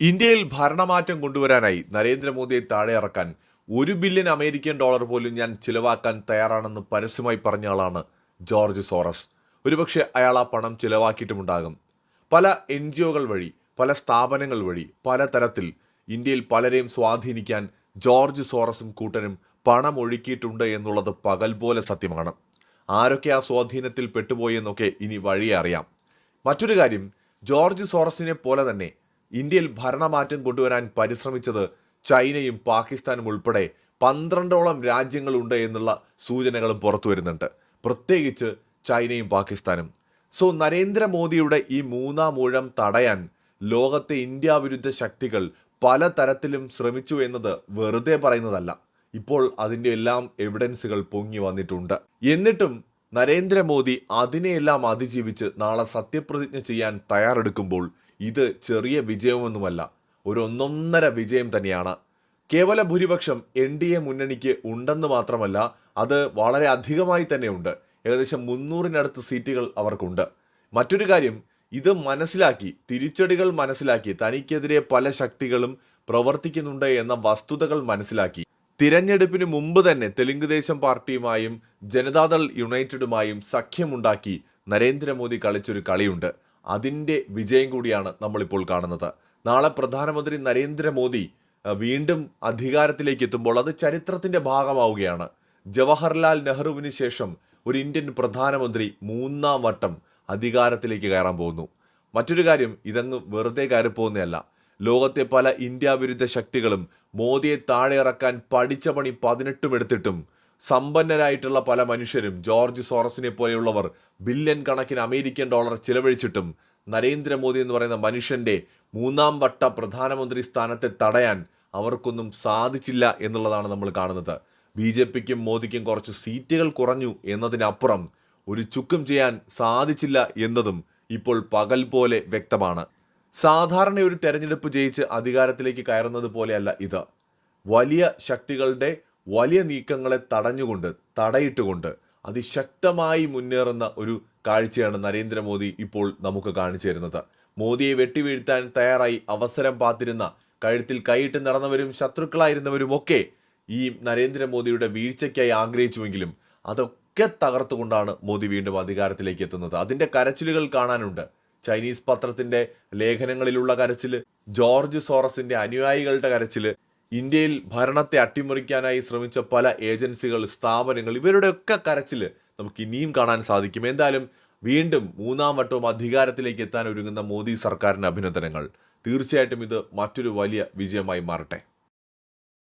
ഇന്ത്യയിൽ ഭരണമാറ്റം കൊണ്ടുവരാനായി നരേന്ദ്രമോദിയെ താഴെ ഇറക്കാൻ ഒരു ബില്യൺ അമേരിക്കൻ ഡോളർ പോലും ഞാൻ ചിലവാക്കാൻ തയ്യാറാണെന്ന് പരസ്യമായി പറഞ്ഞ ആളാണ് ജോർജ് സോറസ്. ഒരുപക്ഷെ അയാൾ ആ പണം ചിലവാക്കിയിട്ടുമുണ്ടാകും. പല എൻ ജി ഒകൾ വഴി പല സ്ഥാപനങ്ങൾ വഴി പല തരത്തിൽ ഇന്ത്യയിൽ പലരെയും സ്വാധീനിക്കാൻ ജോർജ് സോറസും കൂട്ടരും പണം ഒഴുക്കിയിട്ടുണ്ട് എന്നുള്ളത് പകൽ പോലെ സത്യമാണ്. ആരൊക്കെ ആ സ്വാധീനത്തിൽ പെട്ടുപോയെന്നൊക്കെ ഇനി വഴിയെ അറിയാം. മറ്റൊരു കാര്യം ജോർജ് സോറസിനെ പോലെ തന്നെ ഇന്ത്യയിൽ ഭരണമാറ്റം കൊണ്ടുവരാൻ പരിശ്രമിച്ചത് ചൈനയും പാകിസ്ഥാനും ഉൾപ്പെടെ പന്ത്രണ്ടോളം രാജ്യങ്ങളുണ്ട് എന്നുള്ള സൂചനകളും പുറത്തു വരുന്നുണ്ട്. പ്രത്യേകിച്ച് ചൈനയും പാകിസ്ഥാനും. സോ നരേന്ദ്രമോദിയുടെ ഈ മൂന്നാം ഊഴം തടയാൻ ലോകത്തെ ഇന്ത്യ വിരുദ്ധ ശക്തികൾ പല തരത്തിലും ശ്രമിച്ചു എന്നത് വെറുതെ പറയുന്നതല്ല. ഇപ്പോൾ അതിന്റെ എല്ലാം എവിഡൻസുകൾ പൊങ്ങി വന്നിട്ടുണ്ട്. എന്നിട്ടും നരേന്ദ്രമോദി അതിനെയെല്ലാം അതിജീവിച്ച് നാളെ സത്യപ്രതിജ്ഞ ചെയ്യാൻ തയ്യാറെടുക്കുമ്പോൾ ഇത് ചെറിയ വിജയമൊന്നുമല്ല. ഒരു ഒന്നൊന്നര വിജയം തന്നെയാണ്. കേവല ഭൂരിപക്ഷം എൻ ഡി എ മുന്നണിക്ക് ഉണ്ടെന്ന് മാത്രമല്ല അത് വളരെ അധികമായി തന്നെ ഉണ്ട് ഏകദേശം മുന്നൂറിനടുത്ത് സീറ്റുകൾ അവർക്കുണ്ട്. മറ്റൊരു കാര്യം ഇത് മനസ്സിലാക്കി തിരിച്ചടികൾ മനസ്സിലാക്കി തനിക്കെതിരെ പല ശക്തികളും പ്രവർത്തിക്കുന്നുണ്ട് എന്ന വസ്തുതകൾ മനസ്സിലാക്കി. തിരഞ്ഞെടുപ്പിന് മുമ്പ് തന്നെ തെലുങ്ക് ദേശം പാർട്ടിയുമായും ജനതാദൾ യുണൈറ്റഡുമായും സഖ്യമുണ്ടാക്കി നരേന്ദ്രമോദി കളിച്ചൊരു കളിയുണ്ട്. അതിന്റെ വിജയം കൂടിയാണ് നമ്മളിപ്പോൾ കാണുന്നത്. നാളെ പ്രധാനമന്ത്രി നരേന്ദ്രമോദി വീണ്ടും അധികാരത്തിലേക്ക് എത്തുമ്പോൾ അത് ചരിത്രത്തിന്റെ ഭാഗമാവുകയാണ്. ജവഹർലാൽ നെഹ്റുവിന് ശേഷം ഒരു ഇന്ത്യൻ പ്രധാനമന്ത്രി മൂന്നാം വട്ടം അധികാരത്തിലേക്ക് കയറാൻ പോകുന്നു. മറ്റൊരു കാര്യം ഇതങ്ങ് വെറുതെ കയറിപ്പോകുന്നതല്ല ലോകത്തെ പല ഇന്ത്യ വിരുദ്ധ ശക്തികളും മോദിയെ താഴെ ഇറക്കാൻ പഠിച്ച പണി പതിനെട്ടും എടുത്തിട്ടും സമ്പന്നരായിട്ടുള്ള പല മനുഷ്യരും ജോർജ് സോറസിനെ പോലെയുള്ളവർ ബില്യൺ കണക്കിന് അമേരിക്കൻ ഡോളർ ചിലവഴിച്ചിട്ടും നരേന്ദ്രമോദി എന്ന് പറയുന്ന മനുഷ്യന്റെ മൂന്നാം വട്ട പ്രധാനമന്ത്രി സ്ഥാനത്തെ തടയാൻ അവർക്കൊന്നും സാധിച്ചില്ല എന്നുള്ളതാണ് നമ്മൾ കാണുന്നത്. ബി ജെ പിക്കും മോദിക്കും കുറച്ച് സീറ്റുകൾ കുറഞ്ഞു എന്നതിനപ്പുറം ഒരു ചുക്കും ചെയ്യാൻ സാധിച്ചില്ല എന്നതും ഇപ്പോൾ പകൽ പോലെ വ്യക്തമാണ്. സാധാരണ ഒരു തെരഞ്ഞെടുപ്പ് ജയിച്ച് അധികാരത്തിലേക്ക് കയറുന്നത് പോലെയല്ല ഇത്. വലിയ ശക്തികളുടെ വലിയ നീക്കങ്ങളെ തടഞ്ഞുകൊണ്ട് തടയിട്ടുകൊണ്ട് അതിശക്തമായി മുന്നേറുന്ന ഒരു കാഴ്ചയാണ് നരേന്ദ്രമോദി ഇപ്പോൾ നമുക്ക് കാണിച്ചു തരുന്നത്. മോദിയെ വെട്ടിവീഴ്ത്താൻ തയ്യാറായി അവസരം പാത്തിരുന്ന കഴുത്തിൽ കൈയിട്ട് നടന്നവരും ശത്രുക്കളായിരുന്നവരും ഒക്കെ ഈ നരേന്ദ്രമോദിയുടെ വീഴ്ചയ്ക്കായി ആഗ്രഹിച്ചുവെങ്കിലും അതൊക്കെ തകർത്തുകൊണ്ടാണ് മോദി വീണ്ടും അധികാരത്തിലേക്ക് എത്തുന്നത്. അതിന്റെ കരച്ചിലുകൾ കാണാനുണ്ട്. ചൈനീസ് പത്രത്തിന്റെ ലേഖനങ്ങളിലുള്ള കരച്ചിൽ ജോർജ് സോറസിന്റെ അനുയായികളുടെ കരച്ചിൽ ഇന്ത്യയിൽ ഭരണത്തെ അട്ടിമറിക്കാനായി ശ്രമിച്ച പല ഏജൻസികൾ സ്ഥാപനങ്ങൾ ഇവരുടെയൊക്കെ കരച്ചിൽ നമുക്ക് ഇനിയും കാണാൻ സാധിക്കും. എന്തായാലും വീണ്ടും മൂന്നാം വട്ടവും അധികാരത്തിലേക്ക് എത്താൻ ഒരുങ്ങുന്ന മോദി സർക്കാരിന് അഭിനന്ദനങ്ങൾ. തീർച്ചയായിട്ടും ഇത് മറ്റൊരു വലിയ വിജയമായി മാറട്ടെ.